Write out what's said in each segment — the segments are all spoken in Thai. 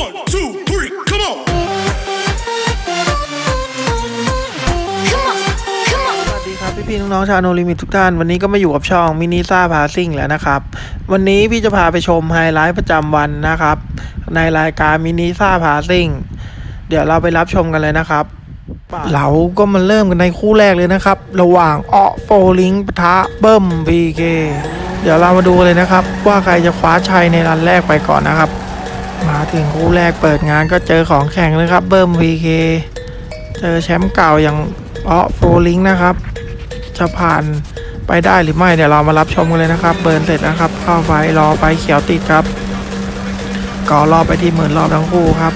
One, two, three, come on. Come on, come on. สวัสดีครับพี่พี่ๆน้องๆชาวโนลิมิตทุกท่าน วันนี้ก็มาอยู่กับช่องมินิซ่าพาซิ่งแล้วนะครับ วันนี้พี่จะพาไปชมไฮไลท์ประจำวันนะครับ ในรายการมินิซ่าพาซิ่งเดี๋ยวเราไปรับชมกันเลยนะครับ เราก็มาเริ่มกันในคู่แรกเลยนะครับ ระหว่างออโฟลิงปะทะเบิ้มพีเคเดี๋ยวเรามาดูเลยนะครับ ว่าใครจะคว้าชัยในรันแรกไปก่อนนะครับ มาถึงคู่แรกเปิดงานก็เจอของแข่งเลยครับ เบิ้มพีเคเจอแชมป์เก่าอย่างออโฟลิงนะครับ จะผ่านไปได้หรือไม่เดี๋ยวเรามารับชมกันเลยนะครับ เบิร์นเสร็จนะครับ เข้าไฟรอไฟเขียวติดครับก็รอบไปที่หมื่นรอบทั้งคู่ครับ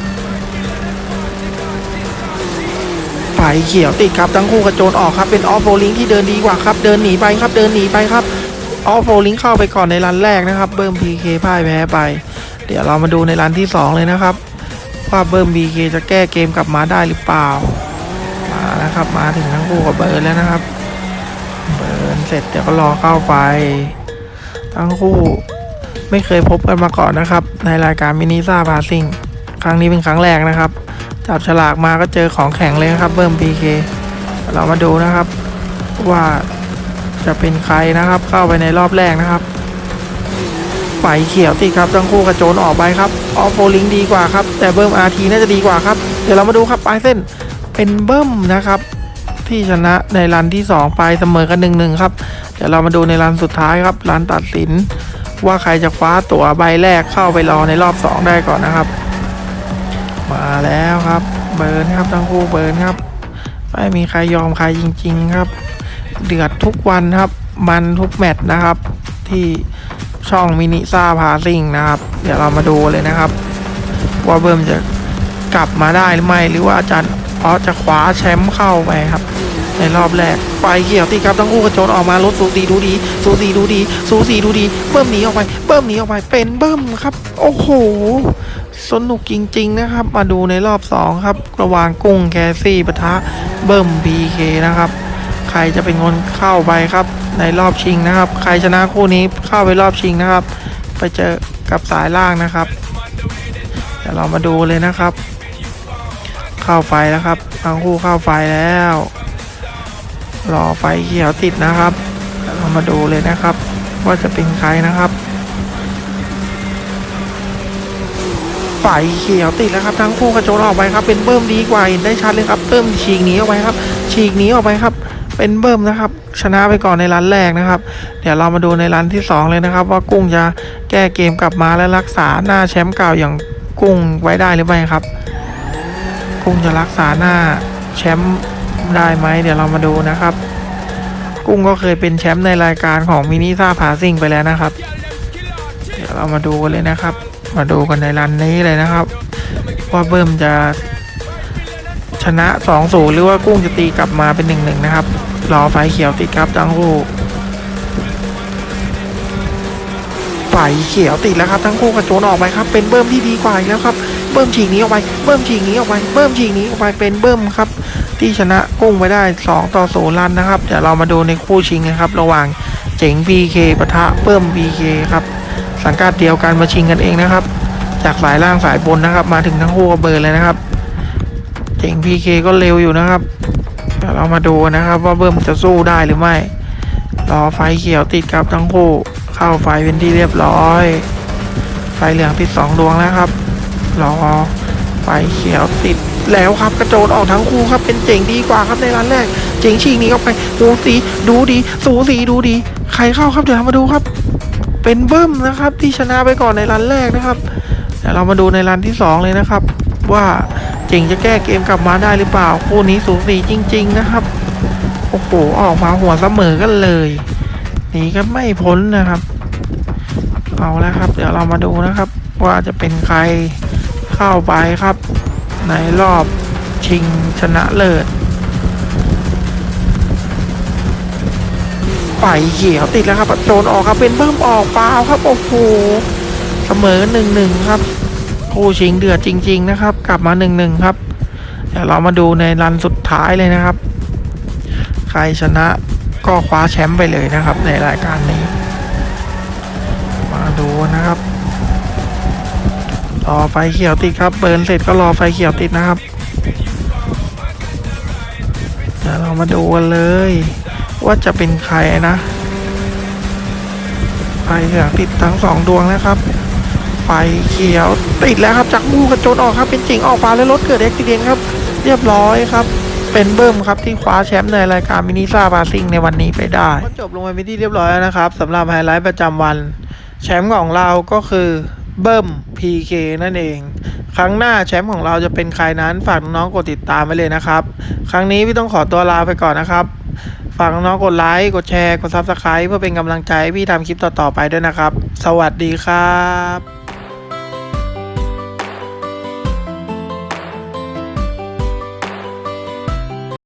ไฟเขียวติดครับทั้งคู่กระโจนออกครับเป็นออฟโฟลิงที่เดินดีกว่าครับเดินหนีไปครับเดินหนีไปครับออฟโฟลิงเข้าไปก่อนในรันแรกนะครับ เบิ้มพีเคพ่ายแพ้ไป เดี๋ยวเรามาดูในรันที่สองเลยนะครับ ว่าเบิ้มพีเคจะแก้เกมกลับมาได้หรือเปล่า มาแล้วครับมาถึงทั้งคู่กับเบิร์นแล้วนะครับ เบิร์นเสร็จเดี๋ยวก็รอเข้าไฟ ทั้งคู่ไม่เคยพบกันมาก่อนนะครับ ในรายการมินิซ่าพาซิ่งครั้งนี้เป็นครั้งแรกนะครับ จับฉลากมาก็เจอของแข็งเลยนะครับ เบิ้มพีเคเรามาดูนะครับว่าจะเป็นใครนะครับ เข้าไปในรอบแรกนะครับ ไฟเขียวติดครับทั้งคู่กระโจนออกไปครับออฟโฟลิงดีกว่าครับแต่เบิ้มอาร์ทีน่าจะดีกว่าครับเดี๋ยวเรามาดูครับปลายเส้นเป็นเบิ้มนะครับ ที่ชนะในรันที่ 2 ไปเสมอกันหนึ่งหนึ่งครับเดี๋ยวเรามาดูในรันสุดท้ายครับรันตัดสิน ว่าใครจะคว้าตั๋วใบแรกเข้าไปรอในรอบ 2 ได้ก่อนนะครับ มาแล้วครับเบิร์นครับทั้งคู่เบิร์นครับไม่มีใครยอมใครจริง ๆ ครับ เดือดทุกวันครับ มันทุกแมตช์นะครับ ที่ ช่องมินิซ่าพาซิ่งนะครับ เดี๋ยวเรามาดูเลยนะครับ ว่าเบิร์มจะกลับมาได้หรือไม่หรือว่าอาจารย์ออสจะคว้าแชมป์เข้าไปครับ ในรอบแรกไฟเขียวตีครับทั้งคู่กระโจนออกมารถสูสีดูดี สูสีดูดี สูสีดูดี เบิ้มหนีออกไป เบิ้มหนีออกไปเป็นเบิ้มครับ โอ้โหสนุกจริง ๆ นะครับ มาดูในรอบ 2 ครับ ระหว่างกุ้งแคซี่ปะทะเบิ้มพีเคนะครับ ครจะเป็นคนเข้าไปครับ ในรอบชิงนะครับ ใครชนะคู่นี้เข้าไปรอบชิงนะครับ ไปเจอกับสายล่างนะครับเดี๋ยวเรามาดูเลยนะครับ เข้าไฟแล้วครับทั้งคู่เข้าไฟแล้ว รอไฟเขียวติดนะครับเดี๋ยวเรามาดูเลยนะครับ ว่าจะเป็นใครนะครับไฟเขียวติดแล้วครับทั้งคู่กระโจนออกไปครับเป็นเบิ้มดีกว่าเห็นได้ชัดเลยครับเบิ้มฉีกหนีออกไปครับ ฉีกหนีออกไปครับ เป็นเบิ้มนะครับ ชนะไปก่อนในรันแรกนะครับ เดี๋ยวเรามาดูในรันที่สองเลยนะครับ ว่ากุ้งจะแก้เกมกลับมาและรักษาหน้าแชมป์เก่าอย่างกุ้งไว้ได้หรือไม่ครับ กุ้งจะรักษาหน้าแชมป์ได้ไหมเดี๋ยวเรามาดูนะครับ กุ้งก็เคยเป็นแชมป์ในรายการของมินิซ่าพาซิ่งไปแล้วนะครับ เดี๋ยวเรามาดูกันเลยนะครับ มาดูกันในรันนี้เลยนะครับ ว่าเบิ้มจะ ชนะ2 0หรือว่ากุ้งจะตีกลับมาเป็น1 1นะครับ รอไฟเขียวติดครับทั้งคู่ไฟเขียวติดแล้วครับทั้งคู่กระโจนออกไปครับ เป็นเบิ้มที่ดีกว่าอีกแล้วครับเบิ้มฉีกนี้ออกไปเบิ้มฉีกนี้ออกไปเบิ้มฉีกนี้ออกไปเป็นเบิ้มครับ ที่ชนะกุ้งไปได้ 2 ต่อ0ลันนะครับเดี๋ยวเรามาดูในคู่ชิงนะครับ ระหว่างเจ๋ง PK ปะทะเบิ้ม PK ครับสังกัดเดียวกันมาชิงกันเองนะครับ จากสายล่างสายบนนะครับ มาถึงทั้งคู่เบิร์เลยนะครับ จ๋ง PK ก็เร็วอยู่นะครับเดี๋ยวเรามาดูนะครับ ว่าเบิ้มจะสู้ได้หรือไม่ รอไฟเขียวติดครับทั้งคู่ เข้าไฟเป็นที่เรียบร้อย ไฟเหลืองติดสองดวงแล้วครับ รอไฟเขียวติดแล้วครับกระโจนออกทั้งคู่ครับเป็นเจ๋งดีกว่าครับในร้านแรก เจ๋งฉีกหนี้เข้าไปดูสีดูดี สูสีดูดี ใครเข้าครับเดี๋ยวเรามาดูครับ เป็นเบิ้มนะครับ ที่ชนะไปก่อนในรันแรกนะครับเดี๋ยวเรามาดูในรันที่สองเลยนะครับ ว่า เจ๋งจะแก้เกมกลับมาได้หรือเปล่า คู่นี้สูสีจริง ๆ นะครับ โอ้โห ออกมาหัวเสมอกันเลยหนีกันไม่พ้นนะครับ เอาแล้วครับ เดี๋ยวเรามาดูนะครับ ว่าจะเป็นใครเข้าไปครับ ในรอบชิงชนะเลิศไฟเขียวติดแล้วครับโจนออกครับเป็นเพิ่มออกเปล่าครับ โอ้โหเสมอหนึ่งหนึ่งครับ คู่ชิงเดือดจริง ๆ นะครับ กลับมาหนึ่งหนึ่งครับ เดี๋ยวเรามาดูในรันสุดท้ายเลยนะครับ ใครชนะก็คว้าแชมป์ไปเลยนะครับ ในรายการนี้ มาดูนะครับ รอไฟเขียวติดครับ เบิร์นเสร็จก็รอไฟเขียวติดนะครับเดี๋ยวเรามาดูกันเลย ว่าจะเป็นใครนะไฟเหลืองติดทั้งสองดวงนะครับ ไฟเขียวติดแล้วครับจากมูกระโจนออกครับเป็นจริงออกฟ้าแล้วรถเกิดเอุบิเหตุครับ เรียบร้อยครับ เป็นเบิ้มครับที่คว้าแชมป์ในรายการมินิซ่าบาซิงในวันนี้ไปได้ก็จบลงไปเป็นที่เรียบร้อยแล้วนะครับสำหรับไฮไลท์ประจำวัน แชมป์ของเราก็คือเบิ้ม PK นั่นเอง ครั้งหน้าแชมป์ของเราจะเป็นใครนั้นฝากน้องๆกดติดตามไว้เลยนะครับ ครั้งนี้พี่ต้องขอตัวลาไปก่อนนะครับฝากน้องๆกดไลค์ กดแชร์ กด Subscribe เพื่อเป็นกำลังใจให้พี่ทำคลิปต่อๆไปด้วยนะครับ สวัสดีครับ